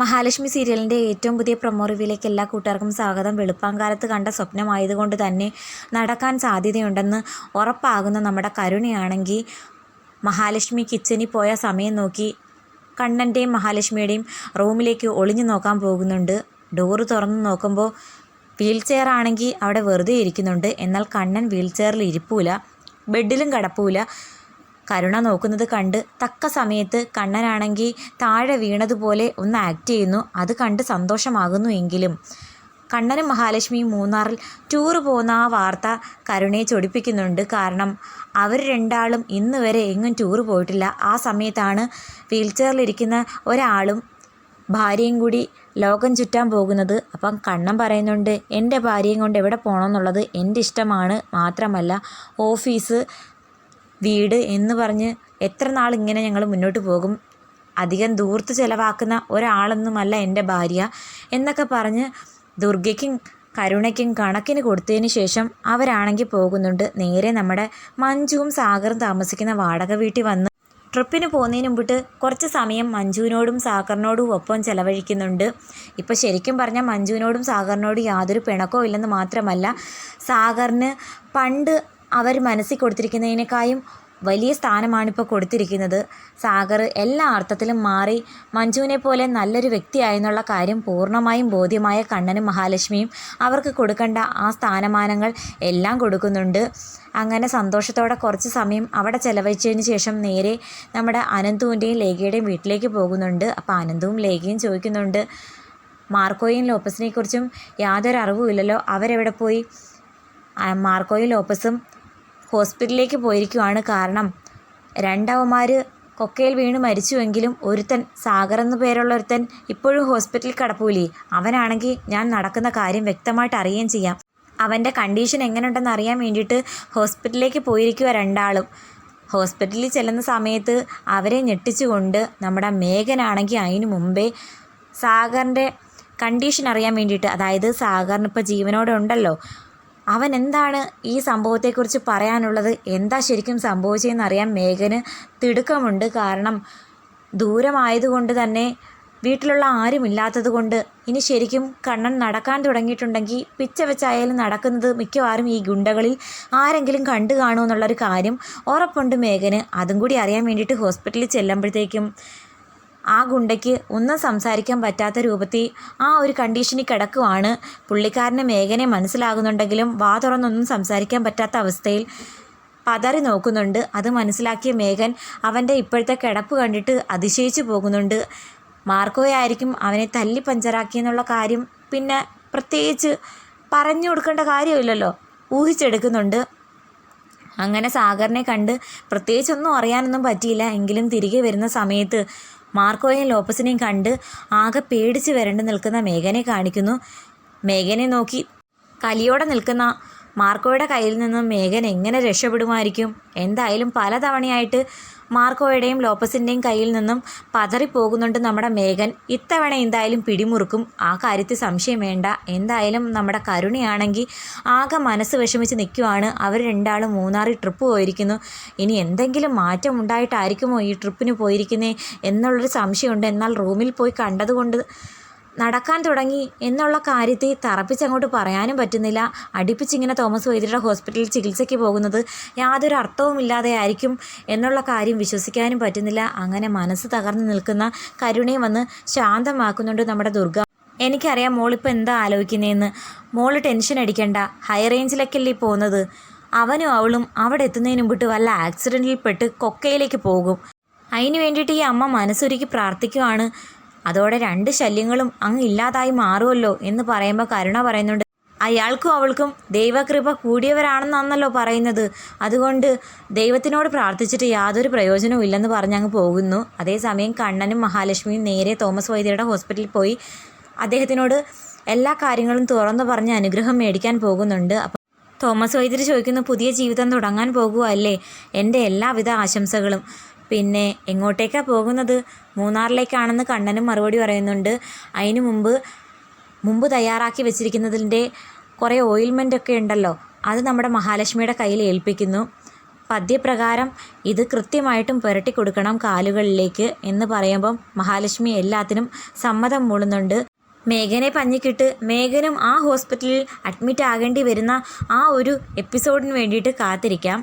മഹാലക്ഷ്മി സീരിയലിന്റെ ഏറ്റവും പുതിയ പ്രൊമോ റിവ്യൂലേക്ക് എല്ലാ കൂട്ടുകാർക്കും സ്വാഗതം. വെളുപ്പാങ്കാലത്ത് കണ്ട സ്വപ്നമായതുകൊണ്ട് തന്നെ നടക്കാൻ സാധ്യതയുണ്ടെന്ന് ഉറപ്പാകുന്ന നമ്മുടെ കരുണയാണെങ്കിൽ മഹാലക്ഷ്മി കിച്ചനിൽ പോയ സമയം നോക്കി കണ്ണന്റെയും മഹാലക്ഷ്മിയുടെയും റൂമിലേക്ക് ഒളിഞ്ഞു നോക്കാൻ പോകുന്നുണ്ട്. ഡോറ് തുറന്ന് നോക്കുമ്പോൾ വീൽ ചെയർ ആണെങ്കിൽ അവിടെ വെറുതെ ഇരിക്കുന്നുണ്ട്. എന്നാൽ കണ്ണൻ വീൽ ചെയറിൽ ഇരിപ്പൂല ബെഡിലും കിടപ്പൂല. കരുണ നോക്കുന്നത് കണ്ട് തക്ക സമയത്ത് കണ്ണനാണെങ്കിൽ താഴെ വീണതുപോലെ ഒന്ന് ആക്ട് ചെയ്യുന്നു. അത് കണ്ട് സന്തോഷമാകുന്നു എങ്കിലും. കണ്ണനും മഹാലക്ഷ്മിയും മൂന്നാറിൽ ടൂർ പോകുന്ന ആ വാർത്ത കരുണയെ ചൊടിപ്പിക്കുന്നുണ്ട്. കാരണം അവർ രണ്ടാളും ഇന്ന് വരെ എങ്ങും ടൂർ പോയിട്ടില്ല. ആ സമയത്താണ് വീൽ ചെയറിലിരിക്കുന്ന ഒരാളും ഭാര്യയും കൂടി ലോകം ചുറ്റാൻ പോകുന്നത്. അപ്പം കണ്ണൻ പറയുന്നുണ്ട് എന്റെ ഭാര്യയും കൊണ്ട് എവിടെ പോകണമെന്നുള്ളത് എന്റെ ഇഷ്ടമാണ്. മാത്രമല്ല ഓഫീസ് വീട് എന്ന് പറഞ്ഞ് എത്ര നാൾ ഇങ്ങനെ ഞങ്ങൾ മുന്നോട്ട് പോകും? അധികം ദൂർത്ത് ചിലവാക്കുന്ന ഒരാളൊന്നുമല്ല എന്റെ ഭാര്യ എന്നൊക്കെ പറഞ്ഞ് ദുർഗയ്ക്കും കരുണയ്ക്കും കണക്കിന് കൊടുത്തതിന് ശേഷം അവരാണെങ്കിൽ പോകുന്നുണ്ട്. നേരെ നമ്മുടെ മഞ്ജുവും സാഗറും താമസിക്കുന്ന വാടക വീട്ടിൽ വന്ന് ട്രിപ്പിന് പോകുന്നതിന് മുമ്പിട്ട് കുറച്ച് സമയം മഞ്ജുവിനോടും സാഗറിനോടും ഒപ്പം ചിലവഴിക്കുന്നുണ്ട്. ഇപ്പോൾ ശരിക്കും പറഞ്ഞാൽ മഞ്ജുവിനോടും സാഗറിനോടും യാതൊരു പിണക്കവും ഇല്ലെന്ന് മാത്രമല്ല സാഗറിന് പണ്ട് അവർ മനസ്സിൽ കൊടുത്തിരിക്കുന്നതിനേക്കാളും വലിയ സ്ഥാനമാണിപ്പോൾ കൊടുത്തിരിക്കുന്നത്. സാഗർ എല്ലാ അർത്ഥത്തിലും മാറി മഞ്ജുവിനെ പോലെ നല്ലൊരു വ്യക്തിയായെന്നുള്ള കാര്യം പൂർണമായും ബോധ്യമായ കണ്ണനും മഹാലക്ഷ്മിയും അവർക്ക് കൊടുക്കേണ്ട ആ സ്ഥാനമാനങ്ങൾ എല്ലാം കൊടുക്കുന്നുണ്ട്. അങ്ങനെ സന്തോഷത്തോടെ കുറച്ച് സമയം അവിടെ ചെലവഴിച്ചതിന് ശേഷം നേരെ നമ്മുടെ അനന്തുവിന്റെയും ലേഖയുടെയും വീട്ടിലേക്ക് പോകുന്നുണ്ട്. അപ്പോൾ അനന്തുവും ലേഖയും ചോദിക്കുന്നുണ്ട് മാർക്കോയും ലോപ്പസിനെ കുറിച്ചും യാതൊരു അറിവുമില്ലല്ലോ? അവരെവിടെ പോയി? മാർക്കോയും ലോപ്പസും ഹോസ്പിറ്റലിലേക്ക് പോയിരിക്കുവാണ് കാരണം രണ്ടവന്മാർ കൊക്കയിൽ വീണ് മരിച്ചുവെങ്കിലും ഒരുത്തൻ സാഗർ എന്നു പേരുള്ള ഒരുത്തൻ ഇപ്പോഴും ഹോസ്പിറ്റലിൽ കിടപ്പൂലേ അവനാണെങ്കിൽ ഞാൻ നടക്കുന്ന കാര്യം വ്യക്തമായിട്ട് അറിയുകയും ചെയ്യാം. അവന്റെ കണ്ടീഷൻ എങ്ങനെയുണ്ടെന്ന് അറിയാൻ വേണ്ടിയിട്ട് ഹോസ്പിറ്റലിലേക്ക് പോയിരിക്കുക രണ്ടാളും. ഹോസ്പിറ്റലിൽ ചെല്ലുന്ന സമയത്ത് അവരെ ഞെട്ടിച്ചുകൊണ്ട് നമ്മുടെ മേഘനാണെങ്കിൽ അതിന് മുമ്പേ സാഗറിന്റെ കണ്ടീഷൻ അറിയാൻ വേണ്ടിയിട്ട് അതായത് സാഗറിന് ഇപ്പോൾ ജീവനോടെ ഉണ്ടല്ലോ അവൻ എന്താണ് ഈ സംഭവത്തെക്കുറിച്ച് പറയാനുള്ളത്? എന്താ ശരിക്കും സംഭവിച്ചതെന്ന് അറിയാൻ മേഘന് തിടുക്കമുണ്ട്. കാരണം ദൂരമായതുകൊണ്ട് തന്നെ വീട്ടിലുള്ള ആരുമില്ലാത്തത് കൊണ്ട് ഇനി ശരിക്കും കണ്ണൻ നടക്കാൻ തുടങ്ങിയിട്ടുണ്ടെങ്കിൽ പിച്ച വെച്ചായാലും നടക്കുന്നത് മിക്കവാറും ഈ ഗുണ്ടകളിൽ ആരെങ്കിലും കണ്ടു കാണുമെന്നുള്ളൊരു കാര്യം ഉറപ്പുണ്ട് മേഘന്. അതും കൂടി അറിയാൻ വേണ്ടിയിട്ട് ഹോസ്പിറ്റലിൽ ചെല്ലുമ്പോഴത്തേക്കും ആ ഗുണ്ടയ്ക്ക് ഒന്നും സംസാരിക്കാൻ പറ്റാത്ത രൂപത്തിൽ ആ ഒരു കണ്ടീഷനിൽ കിടക്കുവാണ്. പുള്ളിക്കാരന് മേഘനെ മനസ്സിലാകുന്നുണ്ടെങ്കിലും വാ തുറന്നൊന്നും സംസാരിക്കാൻ പറ്റാത്ത അവസ്ഥയിൽ പതറി നോക്കുന്നുണ്ട്. അത് മനസ്സിലാക്കിയ മേഘൻ അവന്റെ ഇപ്പോഴത്തെ കിടപ്പ് കണ്ടിട്ട് അതിശയിച്ചു പോകുന്നുണ്ട്. മാർക്കോയായിരിക്കും അവനെ തല്ലി പഞ്ചറാക്കിയെന്നുള്ള കാര്യം പിന്നെ പ്രത്യേകിച്ച് പറഞ്ഞു കൊടുക്കേണ്ട കാര്യമില്ലല്ലോ. ഊഹിച്ചെടുക്കുന്നുണ്ട്. അങ്ങനെ സാഗറിനെ കണ്ട് പ്രത്യേകിച്ചൊന്നും അറിയാനൊന്നും പറ്റിയില്ല. എങ്കിലും തിരികെ വരുന്ന സമയത്ത് മാർക്കോയെയും ലോപ്പസിനെയും കണ്ട് ആകെ പേടിച്ച് വരണ്ട് നിൽക്കുന്ന മേഘനെ കാണിക്കുന്നു. മേഘനെ നോക്കി കലിയോടെ നിൽക്കുന്ന മാർക്കോയുടെ കയ്യിൽ നിന്നും മേഘൻ എങ്ങനെ രക്ഷപ്പെടുമായിരിക്കും? എന്തായാലും പലതവണയായിട്ട് മാർക്കോയുടെയും ലോപ്പസിന്റെയും കയ്യിൽ നിന്നും പതറിപ്പോകുന്നുണ്ട് നമ്മുടെ മേഘൻ. ഇത്തവണ എന്തായാലും പിടിമുറുക്കും. ആ കാര്യത്തിൽ സംശയം വേണ്ട. എന്തായാലും നമ്മുടെ കരുണയാണെങ്കിൽ ആകെ മനസ്സ് വിഷമിച്ച് നിൽക്കുവാണ്. അവർ രണ്ടാളും മൂന്നാറിൽ ട്രിപ്പ് പോയിരിക്കുന്നു. ഇനി എന്തെങ്കിലും മാറ്റം ഉണ്ടായിട്ടായിരിക്കുമോ ഈ ട്രിപ്പിന് പോയിരിക്കുന്നേ? എന്നുള്ളൊരു സംശയമുണ്ട്. എന്നാൽ റൂമിൽ പോയി കണ്ടതുകൊണ്ട് നടക്കാൻ തുടങ്ങി എന്നുള്ള കാര്യത്തെ തറപ്പിച്ചങ്ങോട്ട് പറയാനും പറ്റുന്നില്ല. അടുപ്പിച്ചിങ്ങനെ തോമസ് വൈദ്യരുടെ ഹോസ്പിറ്റലിൽ ചികിത്സയ്ക്ക് പോകുന്നത് യാതൊരു അർത്ഥവുമില്ലാതെ ആയിരിക്കും എന്നുള്ള കാര്യം വിശ്വസിക്കാനും പറ്റുന്നില്ല. അങ്ങനെ മനസ്സ് തകർന്നു നിൽക്കുന്ന കരുണയെ വന്ന് ശാന്തമാക്കുന്നുണ്ട് നമ്മുടെ ദുർഗ. എനിക്കറിയാം മോളിപ്പോൾ എന്താ ആലോചിക്കുന്നതെന്ന് മോൾ ടെൻഷൻ അടിക്കണ്ട. ഹൈ റേഞ്ചിലേക്കല്ലേ പോകുന്നത്. അവനും അവളും അവിടെ എത്തുന്നതിന് മുമ്പിട്ട് വല്ല ആക്സിഡന്റിൽ പെട്ട് കൊക്കയിലേക്ക് പോകും. അതിന് വേണ്ടിയിട്ട് ഈ അമ്മ മനസ്സൊരുക്കി പ്രാർത്ഥിക്കുവാണ്. അതോടെ രണ്ട് ശല്യങ്ങളും അങ്ങ് ഇല്ലാതായി മാറുമല്ലോ എന്ന് പറയുമ്പോൾ കരുണ പറയുന്നുണ്ട്. അയാൾക്കും അവൾക്കും ദൈവകൃപ കൂടിയവരാണെന്നാണല്ലോ പറയുന്നത്. അതുകൊണ്ട് ദൈവത്തിനോട് പ്രാർത്ഥിച്ചിട്ട് യാതൊരു പ്രയോജനവും ഇല്ലെന്ന് പറഞ്ഞ് അങ്ങ് പോകുന്നു. അതേസമയം കണ്ണനും മഹാലക്ഷ്മിയും നേരെ തോമസ് വൈദ്യരുടെ ഹോസ്പിറ്റലിൽ പോയി. അദ്ദേഹത്തിനോട് എല്ലാ കാര്യങ്ങളും തുറന്നു പറഞ്ഞ് അനുഗ്രഹം മേടിക്കാൻ പോകുന്നുണ്ട്. അപ്പം തോമസ് വൈദ്യർ ചോദിക്കുന്നു പുതിയ ജീവിതം തുടങ്ങാൻ പോകുക അല്ലേ എന്റെ എല്ലാവിധ ആശംസകളും. പിന്നെ എങ്ങോട്ടേക്കാണ് പോകുന്നത്? മൂന്നാറിലേക്കാണെന്ന് കണ്ണനും മറുപടി പറയുന്നുണ്ട്. അതിനു മുമ്പ് മുമ്പ് തയ്യാറാക്കി വെച്ചിരിക്കുന്നതിന്റെ കുറേ ഓയിൽമെന്റ് ഒക്കെ ഉണ്ടല്ലോ. അത് നമ്മുടെ മഹാലക്ഷ്മിയുടെ കയ്യിൽ ഏൽപ്പിക്കുന്നു. പദ്യപ്രകാരം ഇത് കൃത്യമായിട്ടും പുരട്ടി കൊടുക്കണം കാലുകളിലേക്ക് എന്ന് പറയുമ്പം മഹാലക്ഷ്മി എല്ലാത്തിനും സമ്മതം മൂളുന്നുണ്ട്. മേഘനെ പഞ്ഞിക്കിട്ട് മേഘനും ആ ഹോസ്പിറ്റലിൽ അഡ്മിറ്റ് ആകേണ്ടി വരുന്ന ആ ഒരു എപ്പിസോഡിന് വേണ്ടിയിട്ട് കാത്തിരിക്കാം.